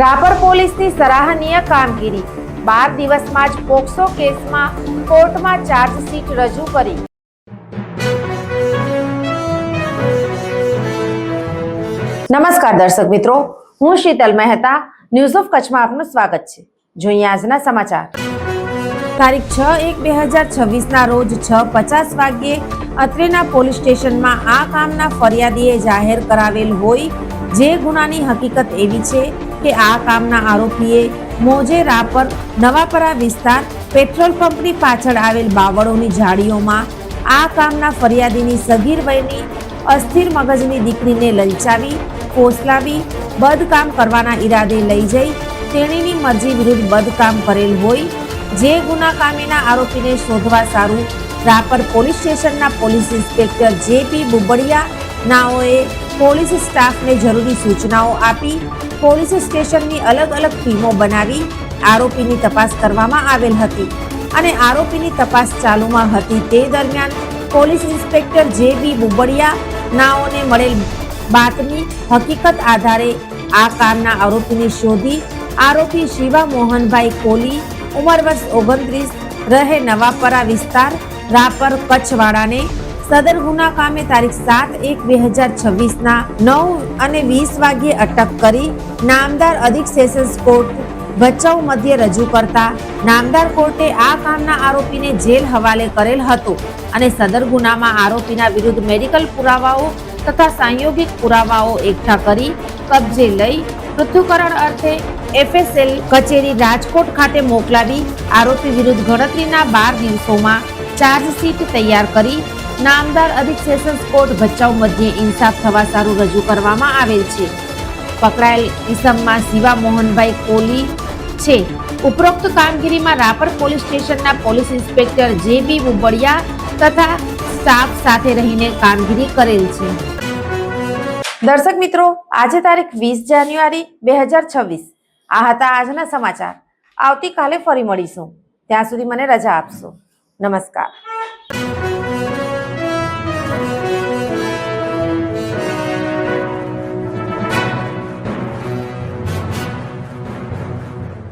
રાપર પોલીસની સરાહનીય કામગીરી. બાર દિવસમાં જ પોક્સો કેસમાં કોર્ટમાં ચાર્જશીટ રજૂ કરી. નમસ્કાર દર્શક મિત્રો, હું શીતલ મહેતા ન્યૂઝ ઓફ કચ્છમાં આપનું સ્વાગત છે. જોઈએ આજના સમાચાર. તારીખ છ એક બે હજાર છવ્વીસના રોજ છ પચાસ વાગ્યે અત્રેના પોલીસ સ્ટેશનમાં આ કામના ફરિયાદીએ જાહેર કરાવેલ હોય જે ગુનાની હકીકત એવી છે કે આ કામના આરોપીએ મોજે રાપર નવાપરા વિસ્તાર પેટ્રોલ પંપની પાછળ આવેલ બાવળોની જાળીઓમાં આ કામના ફરિયાદીની સગીર વયની અસ્થિર મગજની દીકરીને લલચાવી ફોસલાવી બદકામ કરવાના ઈરાદે લઈ જઈ તેણીની મરજી વિરુદ્ધ બદકામ કરેલ હોય જે ગુના કામેના આરોપીને શોધવા સારું રાપર પોલીસ સ્ટેશનના police inspector J P Bubadiya નાઓએ police સ્ટાફને જરૂરી સૂચનાઓ આપી, પોલીસ સ્ટેશનની અલગ અલગ ટીમો બનાવી આરોપીની તપાસ કરવામાં આવેલ હતી. અને આરોપીની તપાસ ચાલુમાં હતી તે દરમિયાન પોલીસ ઇન્સ્પેક્ટર જે બી બુબડિયા નાઓને મળેલ બાતમી હકીકત આધારે આ કામના આરોપીને શોધી આરોપી શિવા મોહનભાઈ કોલી, ઉંમર વર્ષ ઓગણત્રીસ, રહે નવાપરા વિસ્તાર, રાપર કચ્છવાળાને સદર ગુના કામે તારીખ સાત એક બે હજાર છવ્વીસના નવ અને વીસ વાગ્યે અટક કરી નામદાર અધિક સેશન્સ કોર્ટ ભચાઉ મધ્યે રજૂ કરતા નામદાર કોર્ટે આ કામના આરોપીને જેલ હવાલે કરેલ હતો અને સદર ગુનામાં આરોપીના વિરુદ્ધ મેડિકલ પુરાવાઓ તથા સાંયોગિક પુરાવાઓ એકઠા કરી કબજે લઈ પૃથ્થકરણ અર્થે એફએસએલ કચેરી રાજકોટ ખાતે મોકલાવી આરોપી વિરુદ્ધ ગણતરીના બાર દિવસોમાં ચાર્જશીટ તૈયાર કરી નામદાર અધિક સેશન્સ કોર્ટ ભચાઉ મધ્યે ઇન્સાફ થવા સારું રજૂ કરવામાં આવેલ છે. પકડાયેલ ઇસમમાં શિવા મોહનભાઈ કોલી છે. ઉપરોક્ત કામગીરીમાં રાપર પોલીસ સ્ટેશનના police inspector J B Ubadiya તથા સ્ટાફ સાથે રહીને કામગીરી કરેલ છે. દર્શક મિત્રો, આજે તારીખ વીસ જાન્યુઆરી બે હજાર છવ્વીસ. આ હતા આજના સમાચાર. આવતીકાલે ફરી મળીશું. ત્યાં સુધી મને રજા આપશો. નમસ્કાર.